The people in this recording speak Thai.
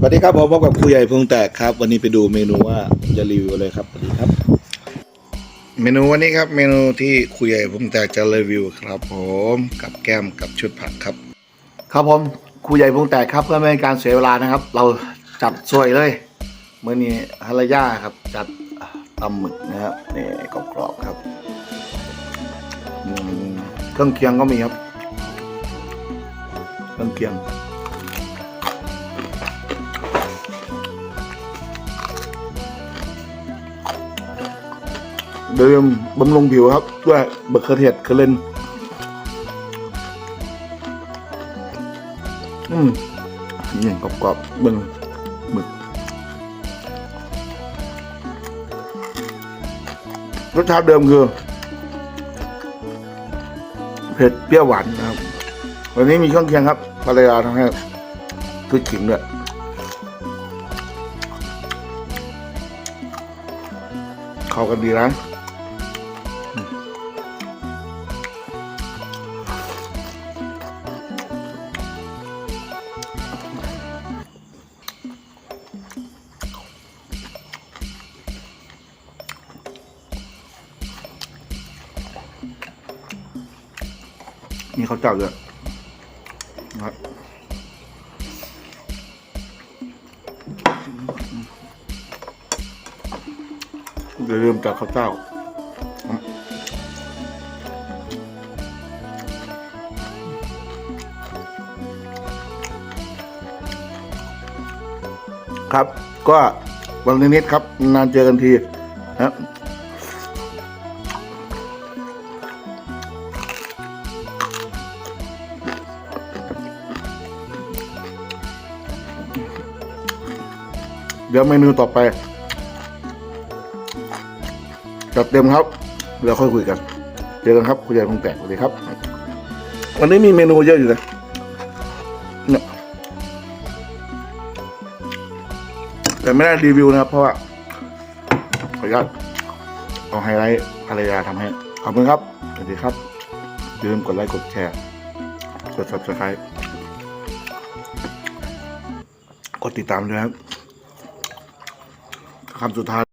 สวัสดีครับผมพบกับครูใหญ่พงแตกครับ วันนี้ไปดูเมนูว่าจะรีวิวอะไรครับสวัสดีครับ เมนูวันนี้ครับ เมนูที่ครูใหญ่พงแตกจะรีวิวครับ ผมกับแก้มกับชุดผักครับ ครับผมครูใหญ่พงแตกครับเพื่อไม่ให้การเสียเวลานะครับ เราจัดสวยเลยเมื่อนี้ฮาราย่าครับ จัดตำหมึกนะครับนี่กรอบๆครับอืมเครื่องเคียงก็มีครับเครื่องเคียง เดิมบำรุงผิวครับ ด้วยบอร์เคอเทสเคอร์เลนอืมนี่กรอบๆบึงหมึกรสชาติเดิมคือ เผ็ดเปรี้ยวหวานนะครับ วันนี้มีเครื่องเคียงครับภรรยาทำให้พริกขิงด้วยเข้ากันดีนะ มีข้าวเจ้าด้วยนะครับอย่าลืมจากข้าวเจ้าครับ ก็วันนี้นิดครับ นานเจอกันทีนะ เดี๋ยวเมนูต่อไปจัดเต็มครับเดี๋ยวค่อยคุยกัน เจอกันครับ คุณยายคงแตกสวัสดีครับ วันนี้มีเมนูเยอะอยู่นะเนี่ยแต่ไม่ได้รีวิวนะครับ เพราะว่าขออนุญาตเอาไฮไลท์ภรรยาทำให้ ขอบคุณครับ สวัสดีครับอย่าลืมกดไลค์กดแชร์ กด subscribe กดติดตามด้วยครับ คำสุดท้าย